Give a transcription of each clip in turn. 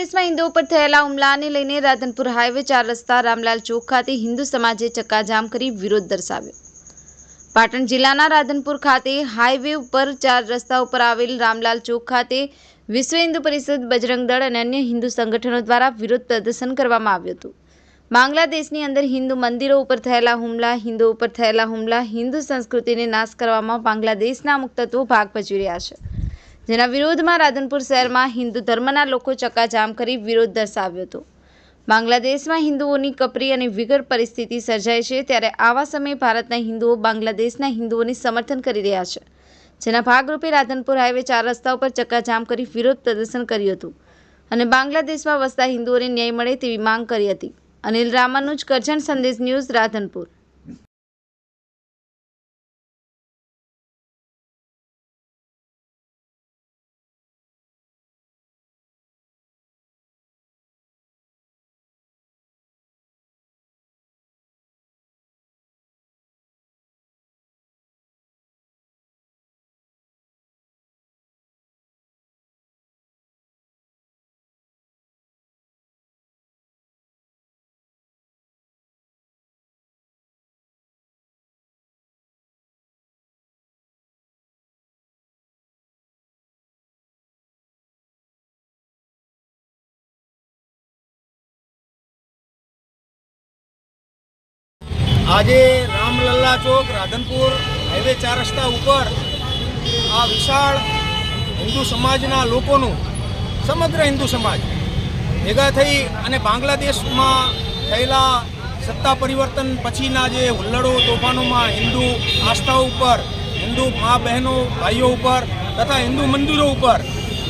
હિન્દુ ઉપર થયેલા હુમલાને લઈને રાધનપુર હાઈવે ચાર રસ્તા, રામલાલ ચોક ખાતે હિન્દુ સમાજે ચક્કાજામ કરી વિરોધ દર્શાવ્યો. પાટણ જિલ્લાના રાધનપુર ખાતે હાઈવે ઉપર ચાર રસ્તા ઉપર આવેલ રામલાલ ચોક ખાતે વિશ્વ હિન્દુ પરિષદ, બજરંગ દળ અને અન્ય હિન્દુ સંગઠનો દ્વારા વિરોધ પ્રદર્શન કરવામાં આવ્યું હતું. બાંગ્લાદેશની અંદર હિન્દુ મંદિરો ઉપર થયેલા હુમલા હિન્દુ ઉપર થયેલા હુમલા, હિન્દુ સંસ્કૃતિને નાશ કરવામાં બાંગ્લાદેશના અમુક તત્વો ભાગ ભજવી રહ્યા છે. જેના વિરોધમાં રાધનપુર શહેરમાં હિન્દુ ધર્મના લોકો ચક્કાજામ કરી વિરોધ દર્શાવ્યો હતો. બાંગ્લાદેશમાં હિન્દુઓની કપરી અને વિગર પરિસ્થિતિ સર્જાય છે ત્યારે આવા સમયે ભારતના હિન્દુઓ બાંગ્લાદેશના હિન્દુઓને સમર્થન કરી રહ્યા છે. જેના ભાગરૂપે રાધનપુર હાઈવે ચાર રસ્તા ઉપર ચક્કાજામ કરી વિરોધ પ્રદર્શન કર્યું હતું અને બાંગ્લાદેશમાં વસતા હિન્દુઓને ન્યાય મળે તેવી માંગ કરી હતી. અનિલ રામાનુજ કરજણ સંદેશ ન્યૂઝ રાધનપુર. આજે રામલલ્લા ચોક, રાધનપુર, હાઈવે ચાર રસ્તા ઉપર આ વિશાળ હિન્દુ સમાજના લોકોનું, સમગ્ર હિન્દુ સમાજ ભેગા થઈ અને બાંગ્લાદેશમાં થયેલા સત્તા પરિવર્તન પછીના જે હુલ્લડો તોફાનોમાં હિન્દુ આસ્થા ઉપર, હિન્દુ મા બહેનો ભાઈઓ ઉપર તથા હિન્દુ મંદિરો ઉપર,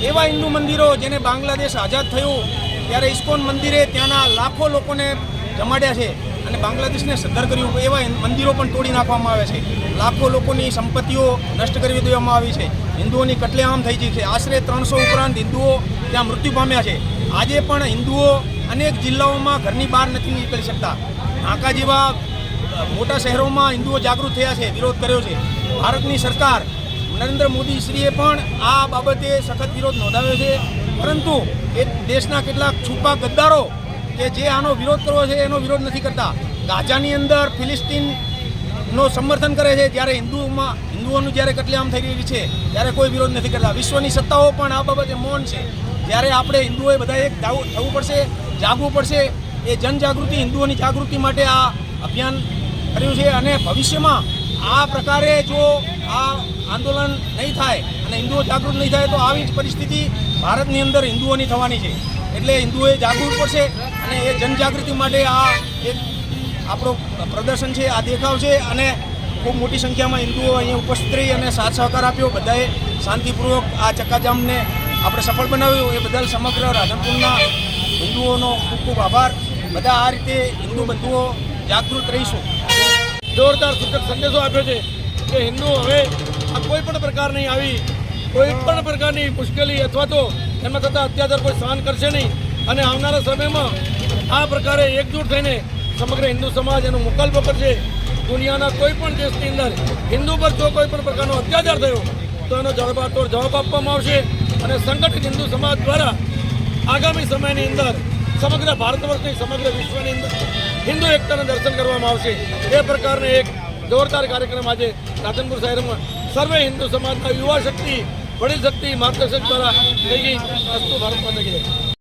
એવા હિન્દુ મંદિરો જેને બાંગ્લાદેશ આઝાદ થયું, ત્યારે ઇસ્કોન મંદિરે ત્યાંના લાખો લોકોને જમાડ્યા છે. અને બાંગ્લાદેશને સદ્ધર કર્યું એવા મંદિરો પણ તોડી નાખવામાં આવે છે. લાખો લોકોની સંપત્તિઓ નષ્ટ કરી દેવામાં આવી છે. હિન્દુઓની કટલેઆમ થઈ ગઈ છે. આશરે ત્રણસો ઉપરાંત હિન્દુઓ ત્યાં મૃત્યુ પામ્યા છે. આજે પણ હિન્દુઓ અનેક જિલ્લાઓમાં ઘરની બહાર નથી નીકળી શકતા. ઢાંકા જેવા મોટા શહેરોમાં હિન્દુઓ જાગૃત થયા છે, વિરોધ કર્યો છે. ભારતની સરકાર નરેન્દ્ર મોદી શ્રીએ પણ આ બાબતે સખત વિરોધ નોંધાવ્યો છે. પરંતુ એ દેશના કેટલાક છુપા ગદ્દારો કે જે આનો વિરોધ કરવો છે એનો વિરોધ નથી કરતા. ગાઝાની અંદર ફિલિસ્તીન નો સમર્થન કરે છે જ્યારે હિન્દુઓમાં, હિન્દુઓનું જ્યારે કટલેઆમ થઈ રહી છે, ત્યારે કોઈ વિરોધ નથી કરતા. વિશ્વની સત્તાઓ પણ આ બાબતે મૌન છે. જ્યારે આપણે હિન્દુઓએ બધા એક થવું પડશે, જાગવું પડશે, એ જનજાગૃતિ, હિન્દુઓની જાગૃતિ માટે આ અભિયાન કર્યું છે અને ભવિષ્યમાં આ પ્રકારે જો આ આંદોલન નહીં થાય અને હિન્દુઓ જાગૃત નહીં થાય, તો આવી જ પરિસ્થિતિ ભારતની અંદર હિન્દુઓની થવાની છે. એટલે હિન્દુઓએ જાગૃત પડશે અને એ જનજાગૃતિ માટે આ એક આપણો પ્રદર્શન છે, આ દેખાવ છે અને ખૂબ મોટી સંખ્યામાં હિન્દુઓ અહીંયા ઉપસ્થિત રહી અને સાથ સહકાર આપ્યો. બધાએ શાંતિપૂર્વક આ ચક્કાજામને આપણે સફળ બનાવ્યું. એ બદલ સમગ્ર રાધનપુરના હિન્દુઓનો ખૂબ ખૂબ આભાર. બધા આ રીતે હિન્દુ બંધુઓ જાગૃત રહીશું. જોરદાર સૂચક સંદેશો આપ્યો છે કે હિન્દુ હવે આ કોઈ પણ પ્રકારની આવી. કોઈ પણ પ્રકારની મુશ્કેલી અથવા તો એમાં થતા અત્યાચાર કોઈ સહન કરશે નહીં. અને આવનારા સમયમાં આ પ્રકારે એકજૂટ થઈને સમગ્ર હિન્દુ સમાજ એનો મુકલ્પ કરશે. દુનિયાના કોઈ પણ દેશની અંદર હિન્દુ પર જો કોઈ પણ પ્રકારનો અત્યાચાર થયો, તો એનો જવાબાતોડ જવાબ આપવામાં આવશે અને સંગઠિત હિન્દુ સમાજ દ્વારા આગામી સમયની અંદર સમગ્ર ભારત વર્ષની સમગ્ર વિશ્વની અંદર હિન્દુ એકતાના દર્શન કરવામાં આવશે. એ પ્રકારનો એક જોરદાર કાર્યક્રમ આજે રાધનપુર શહેરમાં સર્વે હિન્દુ સમાજના યુવા શક્તિ, વડીલ શક્તિ, માર્ગદર્શક દ્વારા થઈ ગઈ. અસ્તુ ભારત માતા કી જય.